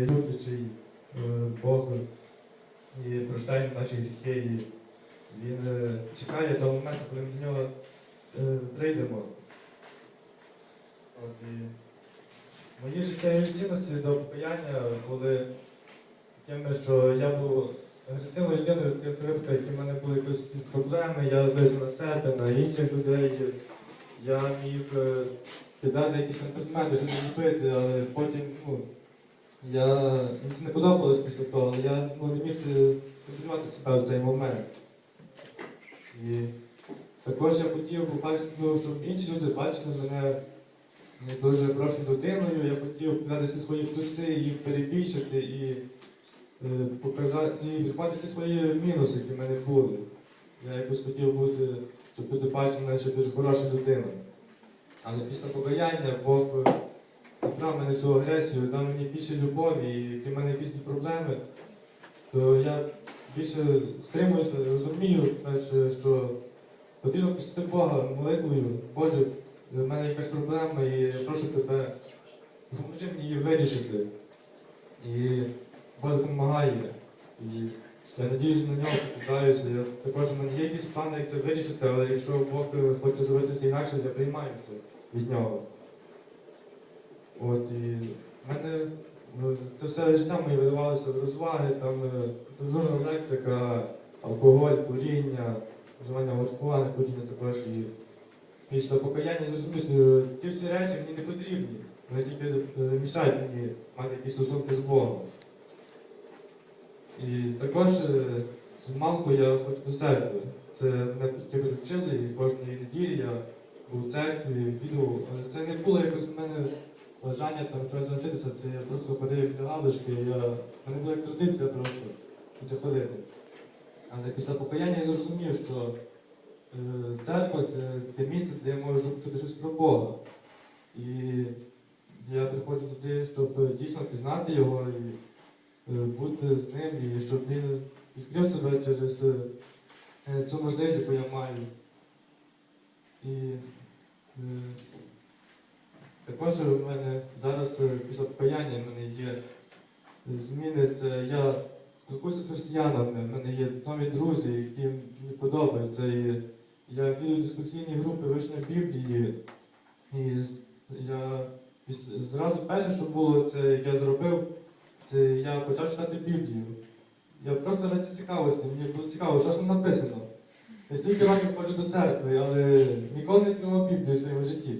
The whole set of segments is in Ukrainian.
Люблячий е, Бог і прощає наші гріхи. Він е, чекає до моменту, коли ми до нього е, прийдемо. От, і мої життєві цінності до покаяння були такими, що я був агресивною людиною в тих випадках, які в мене були якісь проблеми, я злився на себе, на інших людей. Я міг кидати якісь предмети, не збити, але потім, ну, я мені це не подобалось після того, але я ну, не міг е, контролювати себе в цей момент. І також я хотів побачити, ну, щоб інші люди бачили мене не дуже хорошою людиною. Я хотів показати свої плюси, їх перебільшити і е, показати і відховати всі свої мінуси, які в мене були. Я якось хотів бути, щоб люди бачили мене, що дуже хороша людина. Але після покаяння Бог забрав мене цю агресію, дав мені більше любові, і в мене якісь проблеми, то я більше стримуюся, розумію, що потрібно після Бога молитвою, Боже, в мене якась проблема, і я прошу тебе, допоможи мені її вирішити. І Бог допомагає. І я надіюсь на нього, покидаюся. Я також в мене є якісь плани, як це вирішити, але якщо Бог хоче зробити це інакше, я приймаю це від нього. От і мене ну, це все життя моє видавалося в розваги, там е, розумна лексика, алкоголь, куріння, вживання марихуани, куріння також. І після покаяння я зрозумів, ті всі речі мені не потрібні. Вони тільки е, мішають мені мати якісь стосунки з Богом. І також е, з малку я ходжу до церкви. Це мене тільки вчили, і кожної неділі я був у церкві, відвідував. Це не було якось в мене бажання там чогось навчитися, це я просто ходив для галочки, я... мене була як традиція просто туди ходити. Але після покаяння я зрозумів, що е, церква це те місце, де я можу почути щось про Бога. І я приходжу туди, щоб дійсно пізнати його і е, бути з ним, і щоб він відкрив себе через е, цю можливість, яку я маю. І також у мене зараз е, після покаяння в мене є зміни. Це я спілкуюся з християнами, в мене є нові друзі, які мені подобаються. І я відвідую дискусійні групи вишня Біблії. І я зразу перше, що було, це я зробив, це я почав читати Біблію. Я просто раді цікавості, мені було цікаво, що ж там написано. Я стільки років ходжу до церкви, але ніколи не відкривав Біблію в своєму житті.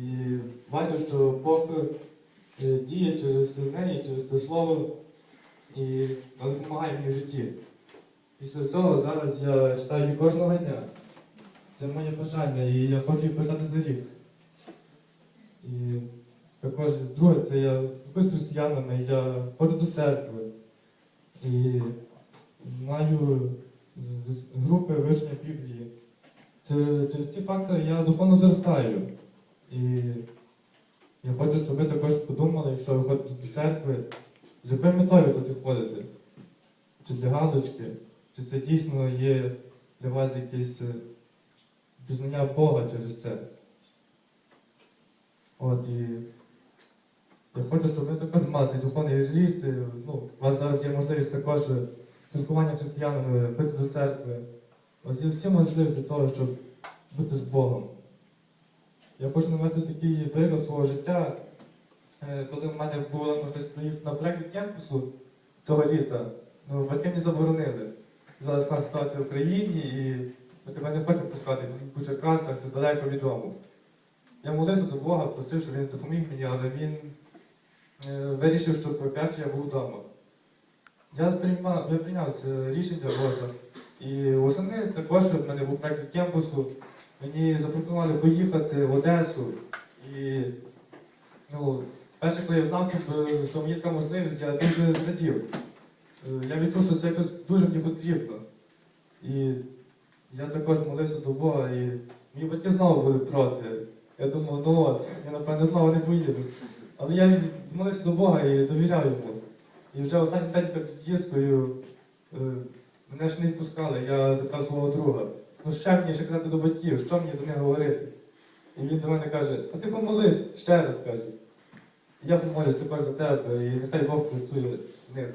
І бачу, що Бог е, діє через неї, через те слово, і воно допомагає мені в житті. Після цього зараз я читаю кожного дня. Це моє бажання, і я хочу її почитати за рік. І також друге, це я з християнами, я ходжу до церкви. І маю групи вивчення Біблії. Через ці фактори я духовно зростаю. І я хочу, щоб ви також подумали, якщо ви ходите до церкви, з якою метою туди ходите? Чи для галочки, чи це дійсно є для вас якесь е, пізнання Бога через це? От і я хочу, щоб ви також цей духовний ріст. і, Ну, у вас зараз є можливість також е, спілкування християнами, пити до церкви. У вас є всі можливості для того, щоб бути з Богом. Я хочу навести такий приклад свого життя. Е, Коли в мене була можливість приїхати на проєкт кемпусу цього літа, ну, батьки мені заборонили. Зараз складна ситуація в країні і ми тебе не хочемо пускати в Черкасах, це далеко від дому. Я молився до Бога, просив, щоб він допоміг мені, але він е, вирішив, що краще я був вдома. Я сприймав, я прийняв це рішення Боже. І восени також в мене був проєкт кемпусу. Мені запропонували поїхати в Одесу. І ну, перше, коли я знав, що- що є така можливість, я дуже зрадів. Е, Я відчув, що це якось дуже мені потрібно. І я також молився до Бога, і мої батьки знову були проти. Я думав, ну от, я напевне знову не поїду. Але я молився до Бога і довіряв йому. І вже останній день перед від'їздкою е, мене ж не відпускали, я запитав свого друга. Ну ще мені ще казати до батьків, що мені до них говорити? І він до мене каже, а ти помолись, ще раз каже. Я помолюсь тепер за тебе, і нехай Бог працює них